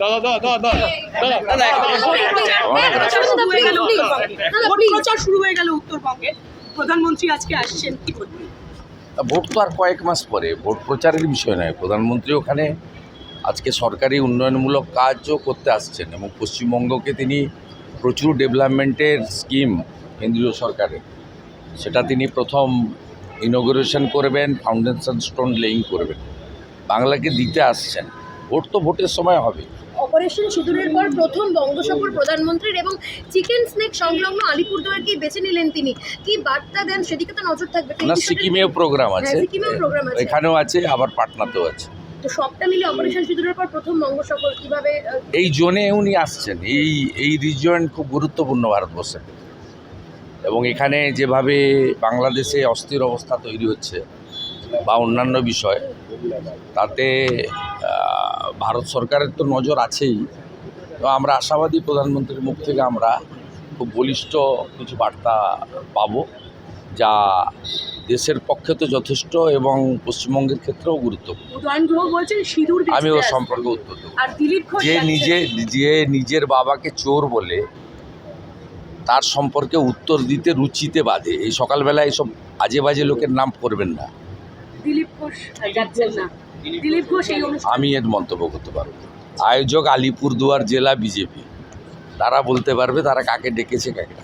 দাদা দাদা দাদা দাদা শুরু হয়ে গেল উত্তরবঙ্গে। Vote please. প্রচার শুরু হয়ে গেল উত্তরবঙ্গে প্রধানমন্ত্রী আজকে আসছেন কি বলবেন ভোট তো আর কয়েক মাস পরে ভোট প্রচারের বিষয় নয় প্রধানমন্ত্রী ওখানে আজকে সরকারি উন্নয়নমূলক কাজও করতে আসছেন এবং পশ্চিমবঙ্গকে তিনি প্রচুর ডেভেলপমেন্টের স্কিম কেন্দ্রীয় সরকারের। সেটা তিনি প্রথম ইনোগ্রেশন করবেন ফাউন্ডেশন স্টোন লেইং করবেন। বাংলাকে দিতে আসছেন। ভোট তো ভোটের সময় হবে। অপারেশন সিঁদুরের পর প্রথম বঙ্গসফর প্রধানমন্ত্রীর এবং চিকেন স্নেক সংলগ্ন আলিপুরদুয়ারকেই বেছে নিলেন তিনি। কি বার্তা দেন? সেদিকে তো নজর থাকবে। না সিকিমেও প্রোগ্রাম হ্যাঁ, আছে। এখানেও আছে আবার পাটনাতেও আছে। তো সবটা মিলে অপারেশন সিঁদুরের পর প্রথম বঙ্গসফর কীভাবে এই জোনে উনি আসছেন, এই এই রিজন খুব গুরুত্বপূর্ণ ভারতবর্ষে। এবং এখানে যেভাবে বাংলাদেশে অস্থির অবস্থা তৈরি হচ্ছে বা অন্যান্য বিষয়, তাতে ভারত সরকারের তো নজর আছেই। তো আমরা আশাবাদী প্রধানমন্ত্রীর মুখ থেকে আমরা খুব বলিষ্ঠ কিছু বার্তা পাবো। যা দেশের পক্ষে তো যথেষ্ট এবং পশ্চিমবঙ্গের ক্ষেত্রেও গুরুত্বপূর্ণ। আমি ওর সম্পর্কে উত্তর দেবো আর দিলীপ ঘোষ যে নিজে যে নিজের বাবাকে চোর বলে তার সম্পর্কে উত্তর দিতে রুচিতে বাধে। এই সকালবেলা এইসব আজে বাজে লোকের নাম করবেন না। দিলীপ ঘোষ না। দিলীপ ঘোষ আমি এর মন্তব্য করতে পারব। আয়োজক আলিপুরদুয়ার জেলা বিজেপি। তারা বলতে পারবে তারা কাকে ডেকেছে কাকে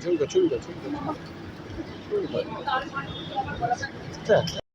这个这个这个这个这个